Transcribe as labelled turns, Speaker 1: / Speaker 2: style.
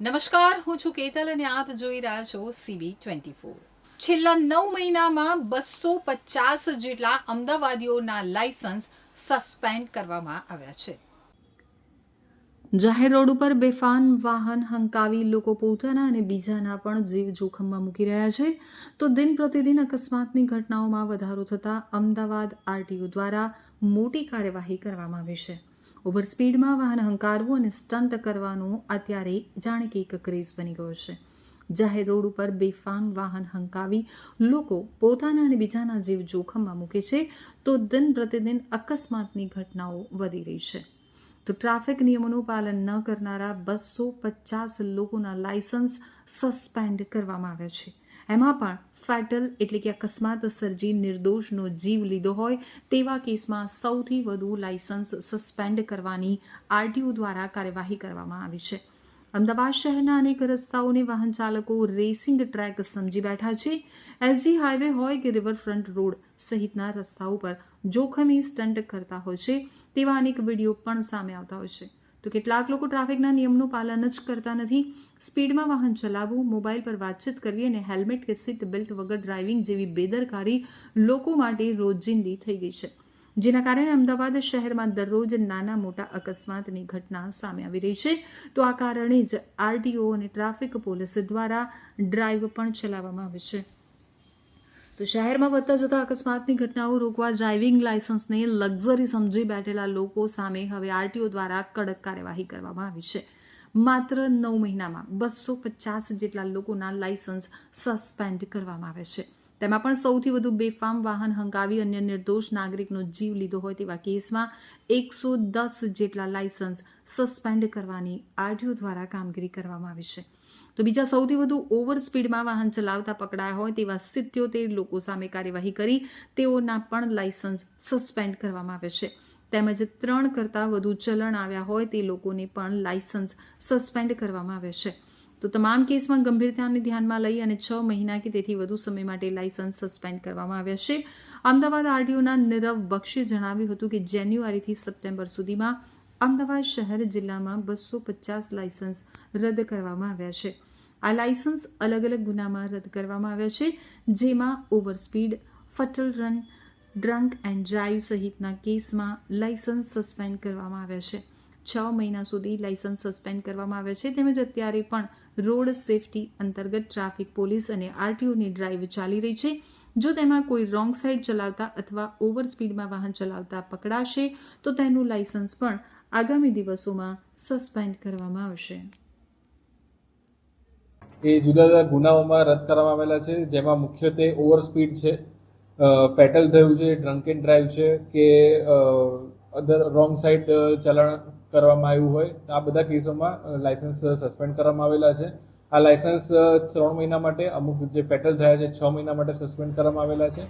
Speaker 1: નમસ્કાર, હું છું કેતલ અને આપ જોઈ રહ્યા છો સીબી ટ્વેન્ટી ફોર છેલ્લા નવ મહિનામાં બસો પચાસ જેટલા અમદાવાદીઓના લાયસન્સ સસ્પેન્ડ કરવામાં આવ્યા છે. જાહેર રોડ ઉપર બેફાન વાહન હંકાવી લોકો પોતાના અને બીજાના પણ જીવ જોખમમાં મૂકી રહ્યા છે. તો દિન પ્રતિદિન અકસ્માતની ઘટનાઓમાં વધારો થતાં અમદાવાદ આરટીઓ દ્વારા મોટી કાર્યવાહી કરવામાં આવી છે. ઓવર સ્પીડમાં વાહન હંકારવું અને સ્ટન્ટ કરવાનું અત્યારે જાણે કે એક ક્રેઝ બની ગયો છે. જાહેર રોડ ઉપર બેફામ વાહન હંકાવી લોકો પોતાના અને બીજાના જીવ જોખમમાં મૂકે છે તો દિન પ્રતિદિન અકસ્માતની ઘટનાઓ વધી રહી છે. તો ટ્રાફિક નિયમોનું પાલન ન કરનારા બસો પચાસ લોકોના લાયસન્સ સસ્પેન્ડ કરવામાં આવ્યા છે. એમાં પણ ફેટલ એટલે કે અકસ્માત સર્જી નિર્દોષનો જીવ લીધો હોય તેવા કેસમાં સૌથી વધુ લાયસન્સ સસ્પેન્ડ કરવાની આરટીઓ દ્વારા કાર્યવાહી કરવામાં આવી છે. અમદાવાદ શહેરના અનેક રસ્તાઓને વાહન ચાલકો રેસિંગ ટ્રેક સમજી બેઠા છે. એસજી હાઈવે હોય કે રિવરફ્રન્ટ રોડ સહિતના રસ્તાઓ પર જોખમી સ્ટન્ટ કરતા હોય છે તેવા અનેક વીડિયો પણ સામે આવતા હોય છે. તો કેટલાક લોકો ટ્રાફિકના નિયમનું પાલન જ કરતા નથી. સ્પીડમાં વાહન ચલાવવું મોબાઈલ પર વાતચીત કરવી અને હેલ્મેટ કે સીટ બેલ્ટ વગર ડ્રાઇવિંગ જેવી બેદરકારી લોકો માટે રોજિંદી થઈ ગઈ છે. જેના કારણે અમદાવાદ શહેરમાં દરરોજ નાના મોટા અકસ્માતની ઘટના સામે આવી રહી છે. તો આ કારણે જ આરટીઓ અને ટ્રાફિક પોલીસ દ્વારા ડ્રાઈવ પણ ચલાવવામાં આવે છે. તો શહેરમાં વધતા જતા અકસ્માતની ઘટનાઓ રોકવા ડ્રાઇવિંગ લાયસન્સને લક્ઝરી સમજી બેઠેલા લોકો સામે હવે આરટીઓ દ્વારા કડક કાર્યવાહી કરવામાં આવી છે. માત્ર નવ મહિનામાં બસો પચાસ જેટલા લોકોના લાયસન્સ સસ્પેન્ડ કરવામાં આવે છે. તેમાં પણ સૌથી વધુ બેફામ વાહન હંકાવી અન્ય નિર્દોષ નાગરિકનો જીવ લીધો હોય તેવા કેસમાં એકસો દસ જેટલા લાયસન્સ સસ્પેન્ડ કરવાની આરટીઓ દ્વારા કામગીરી કરવામાં આવી છે. તો બીજા સૌથી વધુ ઓવર સ્પીડમાં વાહન ચલાવતા પકડાયા હોય તેવા સિત્યોતેર લોકો સામે કાર્યવાહી કરી તેઓના પણ લાયસન્સ સસ્પેન્ડ કરવામાં આવે છે. તેમજ ત્રણ કરતાં વધુ ચલણ આવ્યા હોય તે લોકોને પણ લાયસન્સ સસ્પેન્ડ કરવામાં આવે છે. તો તમામ કેસમાં ગંભીરતાને ધ્યાનમાં લઈ અને છ મહિના કે તેથી વધુ સમય માટે લાયસન્સ સસ્પેન્ડ કરવામાં આવ્યા છે. અમદાવાદ આરટીઓના નીરવ બક્ષે જણાવ્યું હતું કે જાન્યુઆરીથી સપ્ટેમ્બર સુધીમાં અમદાવાદ શહેર જિલ્લામાં બસો પચાસ લાયસન્સ રદ કરવામાં આવ્યા છે. આ લાયસન્સ અલગ અલગ ગુનામાં રદ કરવામાં આવ્યા છે, જેમાં ઓવર સ્પીડ ફટલ રન, ડ્રંક એન્ડ ડ્રાઈવ સહિતના કેસમાં લાયસન્સ સસ્પેન્ડ કરવામાં આવ્યા છે. છ મહિના સુધી લાયસન્સ સસ્પેન્ડ કરવામાં આવ્યા છે, તેમજ અત્યારે પણ રોડ સેફટી અંતર્ગત ટ્રાફિક પોલીસ અને આરટીઓની ડ્રાઈવ ચાલી રહી છે. જો તેમાં કોઈ રોંગ સાઈડ ચલાવતા અથવા ઓવર સ્પીડમાં વાહન ચલાવતા પકડાશે, તો તેનું લાયસન્સ પણ આગામી દિવસોમાં સસ્પેન્ડ કરવામાં આવશે.
Speaker 2: એ જુદા જુદા ગુનાઓમાં રદ કરવામાં આવેલા છે, જેમાં મુખ્યત્વે ઓવર સ્પીડ છે ફેટલ થયું છે, ડ્રંક એન્ડ ડ્રાઈવ છે, કે અધર, રોંગ સાઈડ ચલણ કરવામાં આવ્યું હોય આ બધા કેસોમાં લાયસન્સ સસ્પેન્ડ કરવામાં આવેલા છે. આ લાયસન્સ ત્રણ મહિના માટે, અમુક જે ફેટલ થયા છે, છ મહિના માટે સસ્પેન્ડ કરવામાં આવેલા છે.